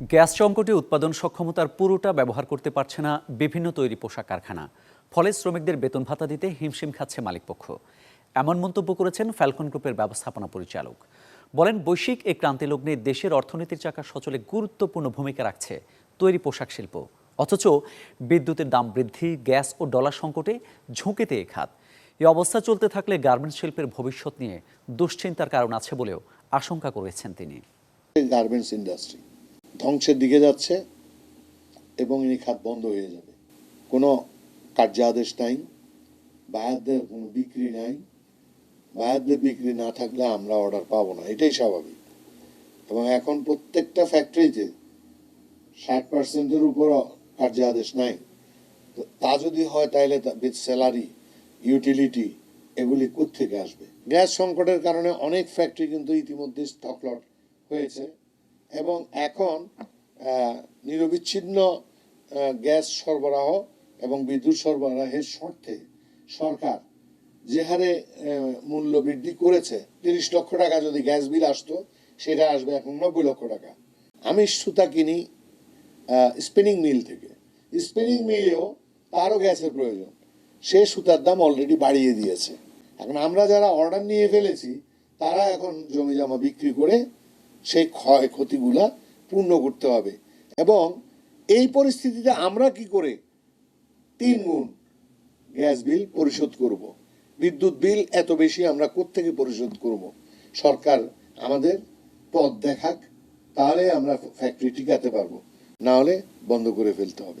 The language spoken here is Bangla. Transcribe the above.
গ্যাস সংকটে উৎপাদন সক্ষমতার পুরোটা ব্যবহার করতে পারছে না বিভিন্ন তৈরি পোশাক কারখানা। ফলে শ্রমিকদের বেতন ভাতা দিতে হিমশিম খাচ্ছে মালিকপক্ষ। এমন মন্তব্য করেছেন ফ্যালকন গ্রুপের ব্যবস্থাপনা পরিচালক। বলেন, বৈশ্বিক এই ক্রান্তি লগ্নে দেশের অর্থনীতির চাকা সচলে গুরুত্বপূর্ণ ভূমিকা রাখছে তৈরি পোশাক শিল্প। অথচ বিদ্যুতের দাম বৃদ্ধি, গ্যাস ও ডলার সংকটে ঝুঁকিতে এ খাত। এই অবস্থা চলতে থাকলে গার্মেন্টস শিল্পের ভবিষ্যৎ নিয়ে দুশ্চিন্তার কারণ আছে বলেও আশঙ্কা করেছেন তিনি। Garments industry. ধ্বংসের দিকে যাচ্ছে এবং এই খাত বন্ধ হয়ে যাবে। কোনো কার্যাদেশ নাই বায়ারদের কোনো বিক্রি নাই। বায়ারদের বিক্রি না থাকলে আমরা অর্ডার পাবো না, এটাই স্বাভাবিক। এবং এখন প্রত্যেকটা ফ্যাক্টরিতে ষাট পার্সেন্টের উপর কার্যাদেশ নাই। তো যদি হয় তাহলে উইথ স্যালারি ইউটিলিটি এগুলি থেকে আসবে? গ্যাস সংকটের কারণে অনেক ফ্যাক্টরি কিন্তু ইতিমধ্যে স্টক লট হয়েছে। এবং এখন নিরবিচ্ছিন্ন গ্যাস সরবরাহ এবং বিদ্যুৎ সরবরাহের শর্তে সরকার যে হারে মূল্য বৃদ্ধি করেছে, তিরিশ লক্ষ টাকা যদি গ্যাস বিল আসতো, সেটা আসবে এখন নব্বই লক্ষ টাকা। আমি সুতা কিনি স্পিনিং মিল থেকে। স্পিনিং মিলেও তারও গ্যাসের প্রয়োজন। সে সুতার দাম অলরেডি বাড়িয়ে দিয়েছে। এখন আমরা যারা অর্ডার নিয়ে ফেলেছি, তারা এখন জমি জমা বিক্রি করে সেই ক্ষয়ক্ষতিগুলা পূর্ণ করতে হবে। এবং এই পরিস্থিতিতে আমরা কি করে তিন গুণ গ্যাস বিল পরিশোধ করব। বিদ্যুৎ বিল এত বেশি আমরা কোত্থেকে পরিশোধ করব? সরকার আমাদের পথ দেখাক, তাহলে আমরা ফ্যাক্টরি টিকাতে পারব। না হলে বন্ধ করে ফেলতে হবে।